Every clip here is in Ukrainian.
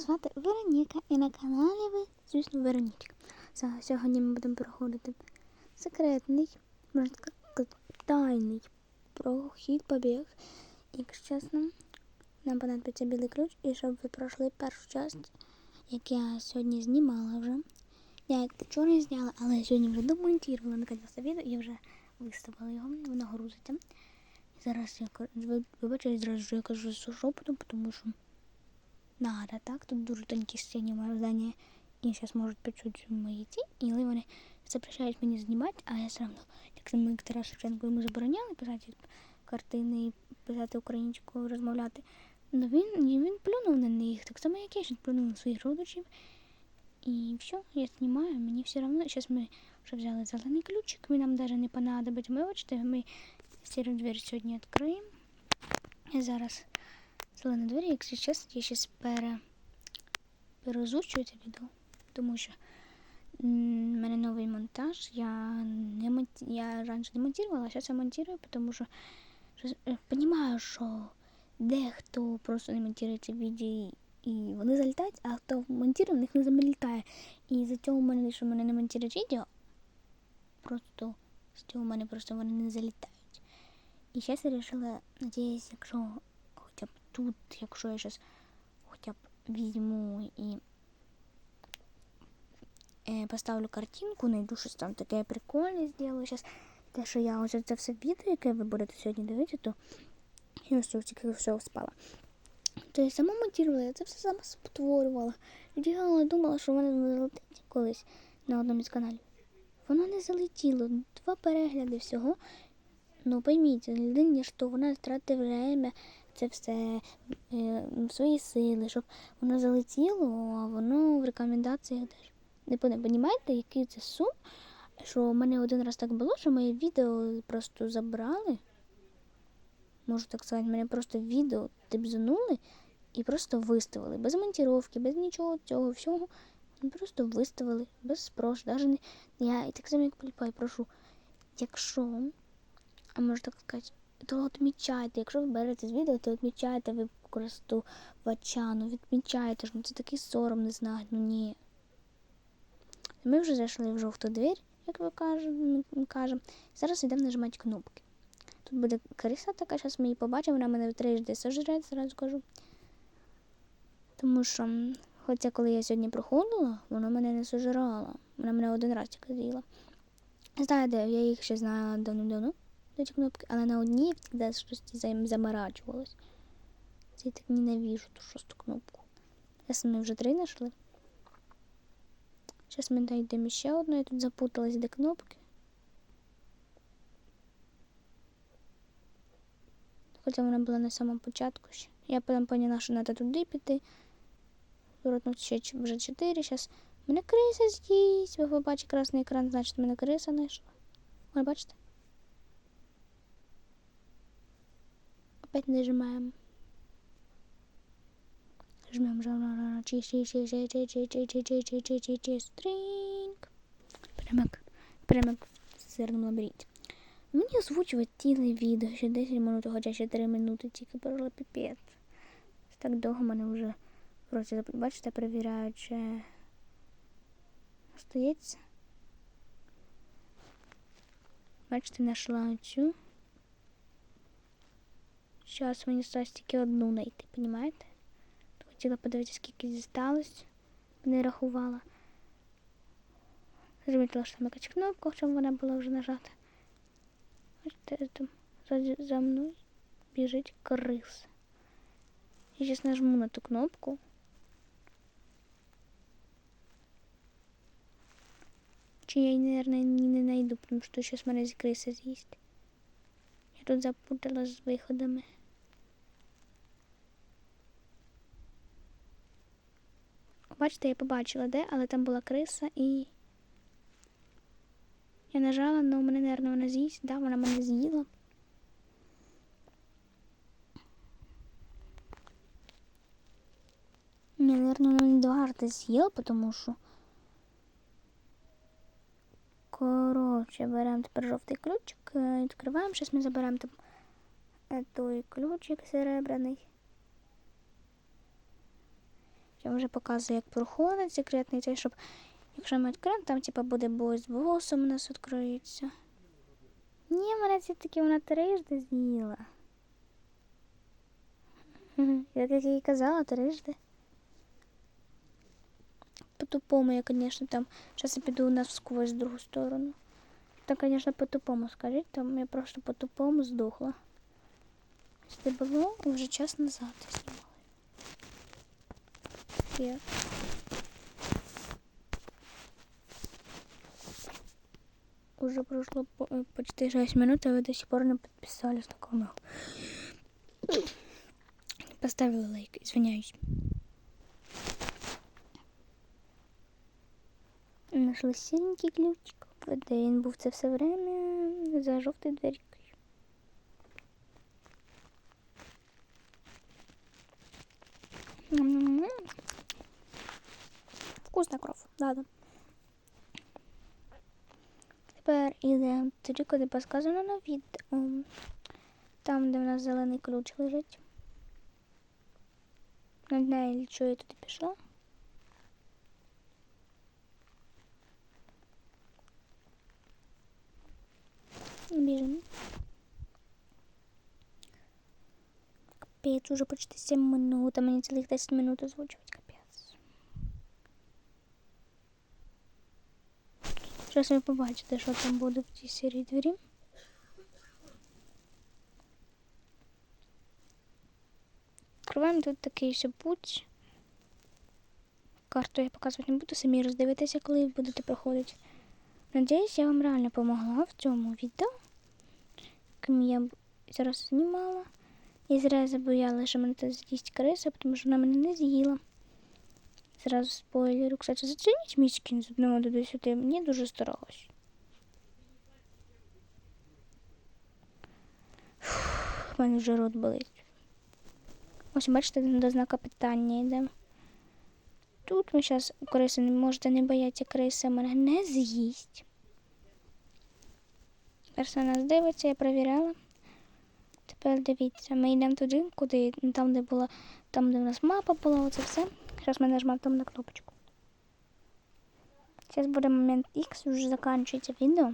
звати Вероніка і на каналі ви, звісно, Веронічка. Сьогодні ми будемо проходити секретний, можна сказати, тайний прохід побіг. Якщо чесно, нам понадобиться білий ключ, і щоб ви пройшли першу частину, як я сьогодні знімала вже. Я вчора зняла, але сьогодні вже домонтувала наконець відео і вже виставила його, воно грузиться. І зараз я кор- ви- вибачте, зразу я кажу з шепотом, тому що надо, так? Тут дуже тонкі стіні моє здання. І зараз можуть почути мої ці, і вони запрещають мені знімати, а я все одно, як ми Тарас Шевченко йому забороняли писати картини писати українською, розмовляти. Ну він, він плюнув на них, так само як я зараз плюнув на своїх родичів. І все, я знімаю, мені все одно. Зараз ми вже взяли зелений ключик, він нам навіть не понадобить. Ми бачите, ми сіру двері сьогодні відкриємо. Зараз зелені двері, якщо чесно, я зараз пере... переозвучую це відео, тому що в мене новий монтаж. Я не монт... я раніше не монтувала, а зараз я монтую, тому що розумію, що дехто просто не монтує ці відео і вони залітають, а хто монтує, в них не залітає. І за цього в мене, що в мене не монтують відео, просто з цього в мене просто вони не залітають. І зараз я вирішила, надіюсь, якщо тут, якщо я зараз хоча б візьму і е, поставлю картинку, найду щось там таке прикольне зроблю зараз. Те, що я ось це все відео, яке ви будете сьогодні дивитися, то я ось тільки все спала. То я сама монтувала, я це все сама спотворювала. Дігала, думала, що в мене не залетить колись на одному із каналів. Воно не залетіло. Два перегляди всього. Ну, пойміть, людині, що вона тратить время, це все е, свої сили, щоб воно залетіло, а воно в рекомендаціях теж. Не понімаєте, який це сум? Що в мене один раз так було, що моє відео просто забрали. Можу так сказати, мене просто відео типзанули і просто виставили. Без монтіровки, без нічого цього всього. Просто виставили без спрошу. Даже не я і так само як поліпай, прошу. Якщо, а можу так сказати, то відмічайте, якщо ви берете з відео, то відмічайте ви користувача, ну відмічайте ж, ну це такий сором, не знаю, ну ні. Ми вже зайшли в жовту двір, як ви кажемо. Зараз йдемо нажимати кнопки. Тут буде криса така, зараз ми її побачимо, вона мене трижди сожре, зразу кажу. Тому що, хоча коли я сьогодні проходила, вона мене не сожрала. Вона мене один раз тільки з'їла. Знаєте, я їх ще знаю давно-давно, ці кнопки, але на одній завжди щось зам- заморачувалось. Це я так ненавижу ту шосту кнопку. Зараз ми вже три знайшли. Зараз ми знайдемо ще одну, я тут запуталась, де кнопки. Хоча вона була на самому початку ще. Я потім поняла, що треба туди піти. Зворотно ще вже 4. Зараз мене криса з'їсть. Ви побачите красний екран, значить мене криса знайшла. Ви бачите? Опять нажимаємо. Жмем жмем чи чи чи чи чи чи чи чи чи чи чи чи чи стрінг. Прямо як прямо як в сирному лабіринті. Мені озвучувати ціле відео, ще 10 минут, хоча ще 3 минути тільки пройшло піпець. Так довго мене вже вроді, бачите, перевіряють, чи остається. Бачите, знайшла цю. Зараз мені сталося тільки одну знайти, розумієте? Хотіла подивитися, скільки дісталось, не рахувала. Замітила, що там якась кнопка, щоб вона була вже нажата. Бачите, там ззаді за мною біжить крис. Я зараз нажму на ту кнопку. Чи я наверное, не, не найду, тому що зараз мене з криса з'їсть. Я тут запутала з виходами. Бачите, я побачила де, але там була криса і. Я нажала, але мене, наверное, вона з'їсть. Да, вона мене з'їла. Ні, наверное, вона не рази з'їла, тому що. Коротше, беремо тепер жовтий ключик, е, відкриваємо. Зараз ми заберемо там е, той ключик серебряний. Я вже показую, як проходить секретний цей, щоб якщо ми відкриємо, там типа буде бой з босом у нас відкриється. Ні, мене це таки вона трижди з'їла. Мгм, Я їй казала трижди. По-тупому я, звісно, там. Зараз я піду у нас всквозь в другу сторону. Там, звісно, по-тупому скажіть, там я просто по-тупому здохла. Це було вже час назад я Уже прошло э, почти 6 минут, а вы до сих пор не подписались на канал. Поставила лайк, извиняюсь. Нашла синенький ключик. Де він був це все время за жовтою дверькою. Вкусна кров, ладно. Тепер йдемо туди, куди показано на відео. Там, де в нас зелений ключ лежить. Не знаю, що я туди пішла. Біжимо. Капець, уже почти 7 минут, а мені цілих 10 минут озвучувати, капець. Зараз ви побачите, що там буде в цій серії двері. Відкриваємо тут такий ще путь. Карту я показувати не буду, самі роздивитися, коли будете проходити. Надіюсь, я вам реально допомогла в цьому відео, яким я зараз знімала. І зря забояла, що мене тут з'їсть криса, тому що вона мене не з'їла. Зразу спойлерю. Кстати, зацініть мій з 1 до 10. Мені дуже старалась. Фух, У мене вже рот болить. Ось бачите, до знака питання йдемо. Тут ми зараз криси не можете не бояться криси, мене не з'їсть. Перса нас дивиться, я перевіряла. Тепер дивіться, ми йдемо туди, куди там, де була, там, де в нас мапа була, оце все. Зараз ми нажмемо там на кнопочку. Зараз буде момент X, вже закінчується відео.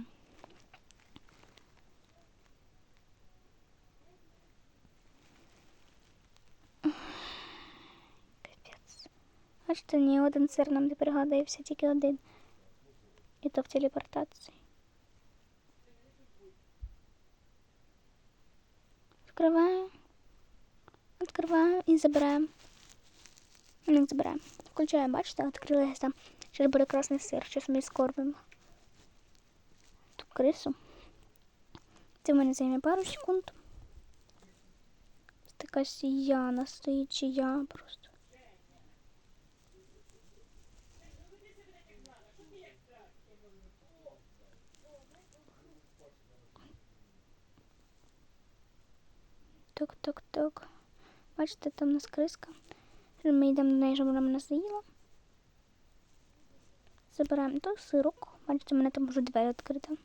Капець. Бачите, ні один сир нам не пригадується, тільки один. І то в телепортації. Відкриваємо. Відкриваємо і забираємо. Не забираємо. Включаємо, бачите, відкрилися там. Зараз буде красний сир, щось ми скорбимо. Ту крису. Це в мене займе пару секунд. Ось така сіяна стоїть чия просто. Так, так, так. Бачите, там у нас криска. Ми йдемо до неї, щоб вона мене з'їла. Забираємо той сирок. Бачите, мене там вже двері відкрита.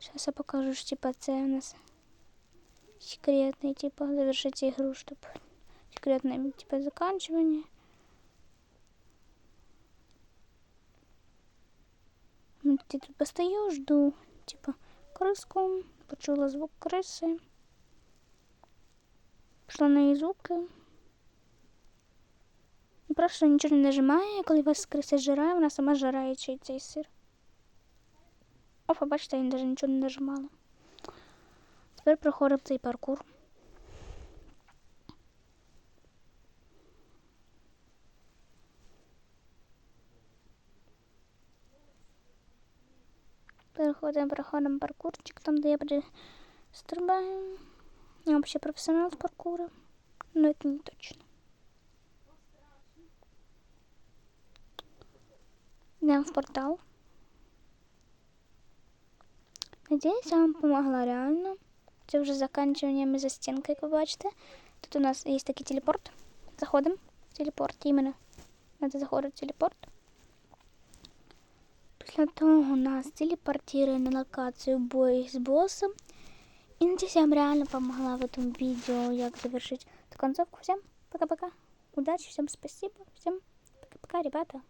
Зараз я покажу, що типа це у нас секретний, типа, завершить ігру, щоб секретне, типа, заканчивание. Я тут постою, жду, типа, криску. Почула звук криси. Пішла на її звуки. Просто нічого не нажимає, коли вас криса жирає, вона сама жирає цей, сир. Опа, бачите, я навіть нічого не нажимала. Тепер проходимо цей паркур. Переходимо, проходимо паркурчик, там, де я стрибаю. Я вообще профессионал в паркуре, но это не точно. Йдемо в портал. Надіюсь, я вам помогла реально. Це вже заканчування ми за стінкою, як ви бачите. Тут у нас є такий телепорт. Заходимо в телепорт іменно. Надо заходити в телепорт. Після того нас телепортирує на локацію бой з босом. И надеюсь, я вам реально помогла в этом видео, як завершить эту концовку. Всем пока-пока. удачи, всем спасибо, всем пока-пока, ребята.